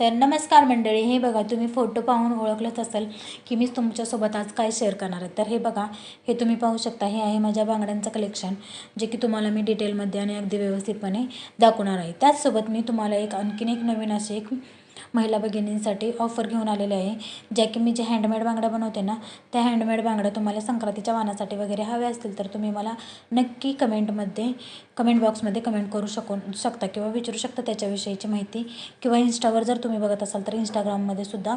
तर नमस्कार मंडळी हे बघा तुम्ही फोटो पाहून ओळखलंच असेल की मी तुमच्यासोबत आज काय शेअर करणार आहे. तर हे बघा हे तुम्ही पाहू शकता हे आहे माझ्या बांगड्यांचं कलेक्शन जे की तुम्हाला मी डिटेलमध्ये आणि अगदी व्यवस्थितपणे दाखवणार आहे. त्याचसोबत मी तुम्हाला एक आणखीन एक नवीन असे एक महिला भगिनींसाठी ऑफर घेऊन आलेले आहे. ज्या की मी जे हँडमेड बांगड्या बनवते ना त्या हँडमेड बांगड्या तुम्हाला संक्रांतीच्या वाणासाठी वगैरे हव्या असतील तर तुम्ही मला नक्की कमेंटमध्ये कमेंट बॉक्समध्ये कमेंट करू शकून शकता किंवा विचारू शकता त्याच्याविषयीची माहिती. किंवा इन्स्टावर जर तुम्ही बघत असाल तर इंस्टाग्राममध्ये सुद्धा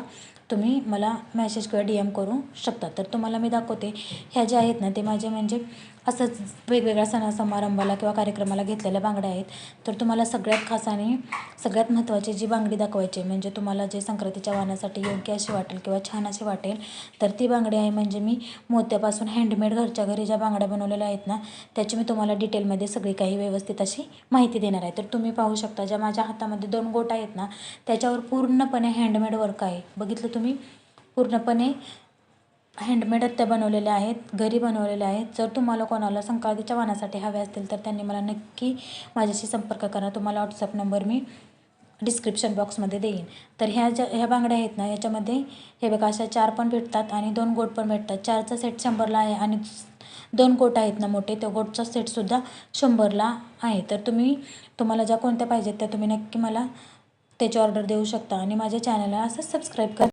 तुम्ही मला मॅसेज किंवा डी एम करू शकता. तर तुम्हाला मी दाखवते ह्या ज्या आहेत ना ते माझे म्हणजे असंच वेगवेगळ्या सणा समारंभाला किंवा कार्यक्रमाला घेतलेल्या बांगड्या आहेत. तर तुम्हाला सगळ्यात खास आणि सगळ्यात महत्त्वाची जी बांगडी दाखवायची आहे म्हणजे तुम्हाला जे संक्रांतीच्या वाहनासाठी योग्य अशी वाटेल किंवा छान अशी वाटेल तर ती बांगडी आहे म्हणजे मी मोत्यापासून हँडमेड घरच्या घरी ज्या बांगड्या बनवलेल्या आहेत ना त्याची मी तुम्हाला डिटेलमध्ये सगळी काही व्यवस्थित अशी माहिती देणार आहे. तर तुम्ही पाहू शकता ज्या माझ्या हातामध्ये दोन गोट आहेत ना त्याच्यावर पूर्णपणे हँडमेड वर्क आहे. बघितलं तुम्ही? पूर्णपणे हँडमेड त्या बनवलेल्या आहेत घरी बनवलेल्या आहेत. जर तुम्हाला कोणाला संक्रांतीच्या वाणासाठी हवे असतील तर त्यांनी मला नक्की माझ्याशी संपर्क करा. तुम्हाला व्हॉट्सअप नंबर मी डिस्क्रिप्शन बॉक्समध्ये देईन. तर ह्या ज्या ह्या बांगड्या आहेत ना याच्यामध्ये हे बघा अशा चार पण भेटतात आणि दोन गोट पण भेटतात. चारचा सेट शंभरला आहे आणि दोन गोट आहेत ना मोठे त्या गोटचा सेटसुद्धा शंभरला आहे. तर तुम्ही तुम्हाला ज्या कोणत्या पाहिजेत त्या तुम्ही नक्की मला त्याची ऑर्डर देऊ शकता आणि माझ्या चॅनलला असं सबस्क्राईब करा.